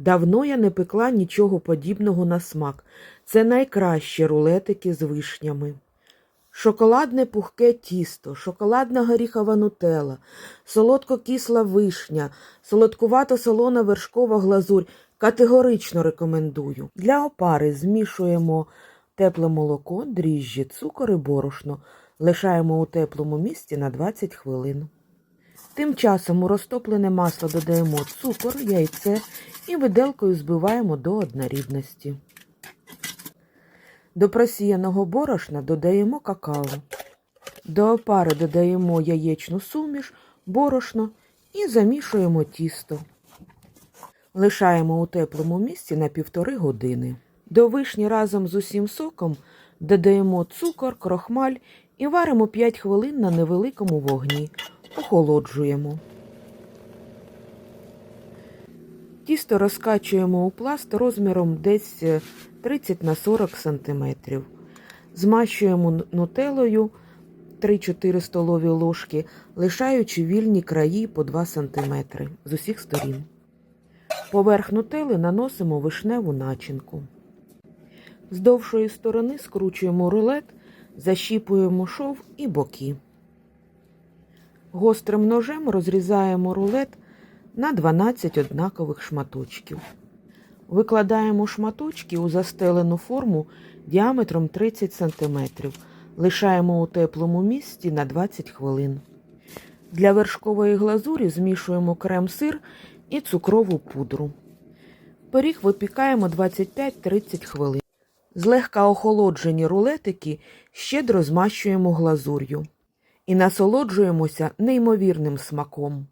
Давно я не пекла нічого подібного на смак. Це найкращі рулетики з вишнями. Шоколадне пухке тісто, шоколадна горіхова нутела, солодко-кисла вишня, солодкувато-солона вершкова глазурь. Категорично рекомендую. Для опари змішуємо тепле молоко, дріжджі, цукор і борошно. Лишаємо у теплому місці на 20 хвилин. Тим часом у розтоплене масло додаємо цукор, яйце і виделкою збиваємо до однорідності. До просіяного борошна додаємо какао. До опари додаємо яєчну суміш, борошно і замішуємо тісто. Лишаємо у теплому місці на півтори години. До вишні разом з усім соком додаємо цукор, крохмаль і варимо 5 хвилин на невеликому вогні. Охолоджуємо. Тісто розкачуємо у пласт розміром десь е, 30 на 40 см. Змащуємо нутелою 3-4 столові ложки, лишаючи вільні краї по 2 см з усіх сторін. Поверх нутели наносимо вишневу начинку. З довшої сторони скручуємо рулет, защіпуємо шов і боки. Гострим ножем розрізаємо рулет на 12 однакових шматочків. Викладаємо шматочки у застелену форму діаметром 30 см. Лишаємо у теплому місці на 20 хвилин. Для вершкової глазурі змішуємо крем-сир і цукрову пудру. Пиріг випікаємо 25-30 хвилин. Злегка охолоджені рулетики щедро змащуємо глазур'ю і насолоджуємося неймовірним смаком.